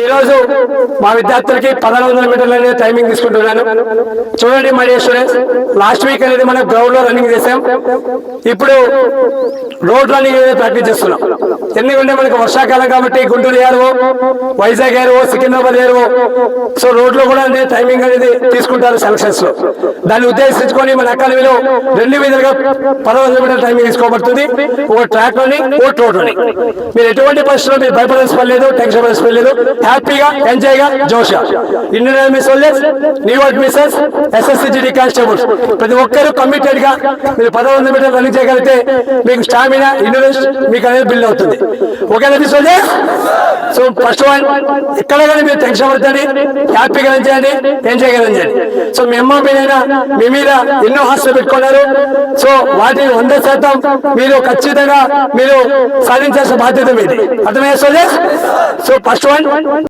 ఈ రోజు మా విద్యార్థులకి పదహారు వందల మీటర్ల అనేది టైమింగ్ తీసుకుంటున్నాను. చూడండి మై స్టూడెంట్స్ లాస్ట్ వీక్ అనేది మనం గ్రౌండ్లో రన్నింగ్ చేసాం ఇప్పుడు రోడ్ రన్నింగ్ అనేది ప్రాక్టీస్ చేస్తున్నాం. ఎందుకంటే మనకి వర్షాకాలం కాబట్టి గుంటూరు ఏరువో వైజాగ్ ఏరువో సికింద్రాబాద్ ఏరువో సో రోడ్లో కూడా అనేది టైమింగ్ అనేది తీసుకుంటారు సెలక్షన్స్లో. దాన్ని ఉద్దేశించుకొని మన అకాడమీలో రెండు విధాలుగా పదహారు వందల మీటర్ల టైమింగ్ తీసుకోబడుతుంది. ఒక ట్రాక్లోని ఒక రోడ్లోని మీరు ఎటువంటి పరిస్థితుల్లో మీరు భయపడాల్సి పడలేదు టెన్షన్ పడాల్సి పని హ్యాపీగా ఎంజాయ్గా Indian army New York Mrs Mrs S S C G D constables. ప్రతి ఒక్కరూ కమిటెడ్గా మీరు పదహారు వందల మీటర్లు రన్నింగ్ చేయగలిగితే మీకు స్టామినా ఇండోరెన్స్ మీకు అనేది బిల్డ్ అవుతుంది. ఓకేనా మీ సోల్జర్స్? సో ఫస్ట్ వన్ ఇక్కడ కానీ మీరు టెన్షన్ పడతండి హ్యాపీగా ఎంజాయండి ఎంజాయ్గా ఎంజాయండి సో మీ అమ్మ మీద మీ మీద ఎన్నో హాస్టల్ పెట్టుకున్నారు. సో వాటిని వంద శాతం మీరు ఖచ్చితంగా మీరు సాధించాల్సిన బాధ్యత మీది. అర్థమయ్యే సో ఫస్ట్ వన్